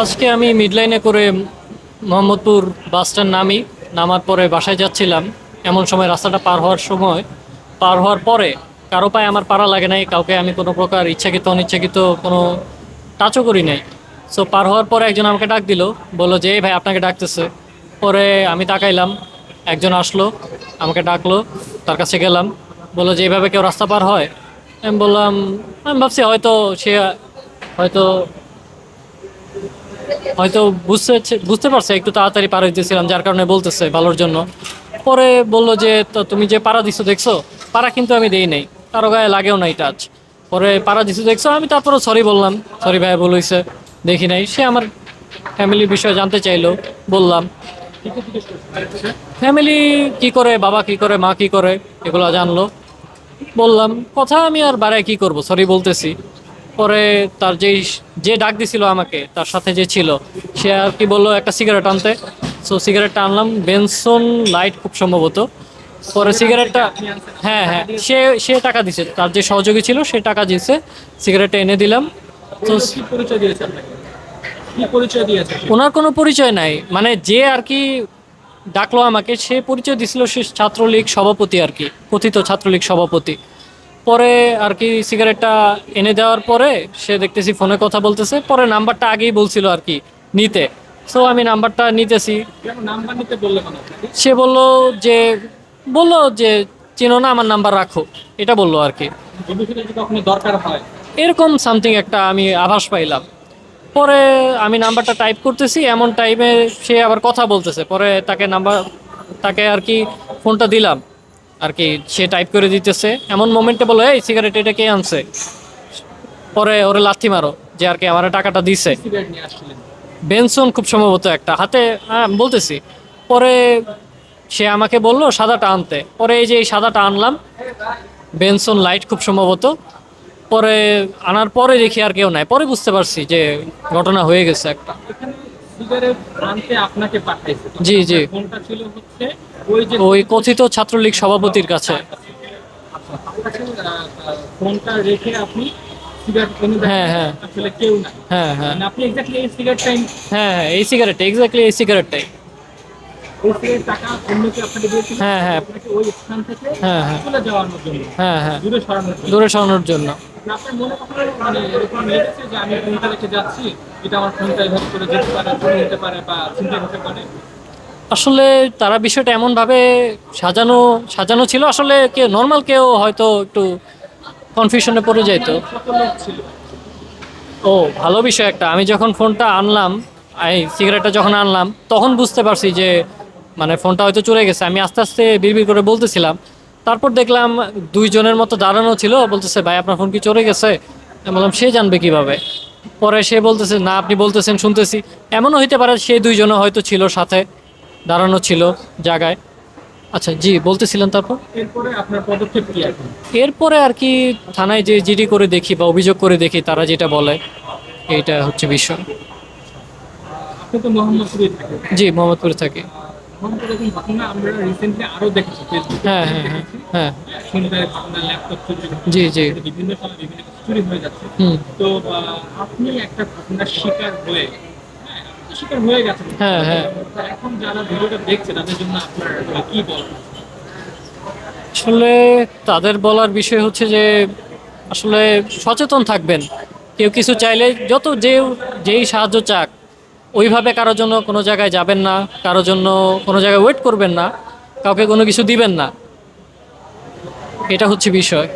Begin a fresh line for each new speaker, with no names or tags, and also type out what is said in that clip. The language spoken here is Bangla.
আজকে আমি মিডলাইনে করে মোহাম্মদপুর বাস স্ট্যান্ড নামি, নামার পরে বাসায় যাচ্ছিলাম। এমন সময় রাস্তাটা পার হওয়ার সময়, পার হওয়ার পরে কারও পায়ে আমার পাড়া লাগে নাই, কাউকে আমি কোনো প্রকার ইচ্ছাকৃত, অনিচ্ছাকৃত কোনো টাচও করি নাই। সো পার হওয়ার পরে একজন আমাকে ডাক দিল, বলল যে, "এই ভাই, আপনাকে ডাকতেছে। পরে আমি তাকাইলাম, একজন আসলো, আমাকে ডাকলো, তার কাছে গেলাম, বলল যে, এইভাবে কেউ রাস্তা পার হয়? আমি বললাম, আমি ভাবছি হয়তো সে, হয়তো হয়তো বুঝতে বুঝতে পারছে, একটু তাড়াতাড়ি পাড়া দিতেছিলাম যার কারণে বলতেছে ভালোর জন্য। পরে বলল যে, তো তুমি যে পাড়া দিছো দেখছ পাড়া কিন্তু আমি দেই নাই। কারও গায়ে লাগেও নাই টাচ পরে পাড়া দিছো দেখছ? আমি তারপরে সরি বললাম। সরি ভাই হয়েছে দেখি নাই। সে আমার ফ্যামিলির বিষয়ে জানতে চাইলো, বললাম। ফ্যামিলি কি করে, বাবা কি করে, মা কি করে, এগুলো জানলো। বললাম, কথা আমি আর বাড়ায় কি করব? সরি বলতেছি। পরে তার যেই যে ডাক দিছিল আমাকে তার সাথে যে ছিল সে আর কি বলল একটা সিগারেট আনতে। সো সিগারেটটা আনলাম। বেনসন লাইট খুব সম্ভবত। পরে সিগারেটটা হ্যাঁ হ্যাঁ। সে সে টাকা দিছে। তার যে সহযোগী ছিল সে টাকা দিছে। সিগারেটটা এনে দিলাম। তো
পরিচয় দিয়েছে পরিচয় দিয়েছে?
ওনার কোনো পরিচয় নাই। মানে যে আর কি ডাকলো আমাকে সে পরিচয় দিছিল সে ছাত্রলীগ সভাপতি আর কি কথিত ছাত্রলীগ সভাপতি। পরে আর কি সিগারেটটা এনে দেওয়ার পরে সে দেখতেছি ফোনে কথা বলতেছে। পরে নাম্বারটা আগেই বলছিল আর কি নিতে। সো আমি নাম্বারটা নিতেছি। সে বলল যে, বলল যে, চিনো না, আমার নাম্বার রাখো। এটা বলল আর কি।
দরকার হয়
এরকম সামথিং একটা আমি আভাস পাইলাম। পরে আমি নাম্বারটা টাইপ করতেছি, এমন টাইমে সে আবার কথা বলতেছে। পরে তাকে নাম্বার, তাকে আর কি ফোনটা দিলাম। আর কি, সে টাইপ করে দিতেছে। এমন মোমেন্টে বলো, এই সিগারেট এটা কে আনছে? পরে ওরে লাথি মারো, যে আর কি আমার টাকাটা দিছে। বেনসন খুব সম্ভবত একটা, হাতে হ্যাঁ বলতেছি। পরে সে আমাকে বলল, সাদাটা আনতে। পরে এই যে এই সাদাটা আনলাম বেনসন লাইট খুব সম্ভবত। পরে আনার পরে দেখি আর কেউ নাই। পরে বুঝতে পারছি যে ঘটনা হয়ে গেছে একটা।
এখানে আনতে আপনাকে পাঠাইছে।
জি জি।
ফোনটা ছিল হচ্ছে ওই যে
ওই কথিত ছাত্রলীগ সভাপতির কাছে।
আচ্ছা, ফোনটা রেখে আপনি
হ্যাঁ, হ্যাঁ। হ্যাঁ হ্যাঁ।
মানে আপনি এক্স্যাক্টলি এই
হ্যাঁ হ্যাঁ এই সিগারেট এক্স্যাক্টলি এই
সিগারেট
হ্যাঁ, হ্যাঁ। হ্যাঁ, হ্যাঁ। হ্যাঁ হ্যাঁ।
দূরে সরানোর জন্য। আপনার মনে কখনো মানে এরকম লেগেছে যে আমি ফোনটা রেখে যাচ্ছি?
আসলে তারা বিষয়টা এমনভাবে সাজানো সাজানো ছিল, আসলে কেউ নর্মাল কেউ হয়তো একটু কনফিউশনে পড়ে যাইতো। ও, ভালো বিষয় একটা। আমি যখন ফোনটা আনলাম, এই সিগারেটটা যখন আনলাম, তখন বুঝতে পারছি যে মানে ফোনটা হয়তো চলে গেছে। আমি আস্তে আস্তে বিড়বিড় করে বলতেছিলাম। তারপর দেখলাম দুইজনের মতো দাঁড়ানো ছিল, বলতেছে, ভাই, আপনার ফোন কি চলে গেছে? বললাম, সে জানবে কীভাবে? পরে সে বলতেছে না আপনি বলতেছেন শুনতেছি। এমনও হইতে পারে সে দুইজনও হয়তো ছিল সাথে দাঁড়ানো ছিল জায়গায়। আচ্ছা জি বলতেছিলেন তারপর?
এরপরে আপনার পদক্ষেপ কি
এরপরে আর কি থানায় যে জিডি করে দেখি বা অভিযোগ করে দেখি তারা যেটা বলে এইটা হচ্ছে বিষয়। জি মোহাম্মদপুরে থাকি।
মোহাম্মদপুরে এরকম ঘটনা আমরা রিসেন্টলি আরও দেখেছি
হ্যাঁ হ্যাঁ হ্যাঁ হ্যাঁ।
আপনার ল্যাপটপ চুরি
জি জি।
বিভিন্ন সময় বিভিন্ন চুরি হয়ে যাচ্ছে। তো আপনি একটা ঘটনার শিকার হয়ে হ্যাঁ, শিকার হয়ে
হ্যাঁ হ্যাঁ।
এখন যারা ভিডিওটা দেখছে তাদের জন্য আপনার কি
আসলে তাদের বলার বিষয় হচ্ছে যে আসলে সচেতন থাকবেন। কেউ কিছু চাইলে যত যে যেই সাহায্য চাক ওইভাবে কারোর জন্য কোনো জায়গায় যাবেন না, কারোর জন্য কোনো জায়গায় ওয়েট করবেন না, কাউকে কোনো কিছু দিবেন না। এটা হচ্ছে বিষয়।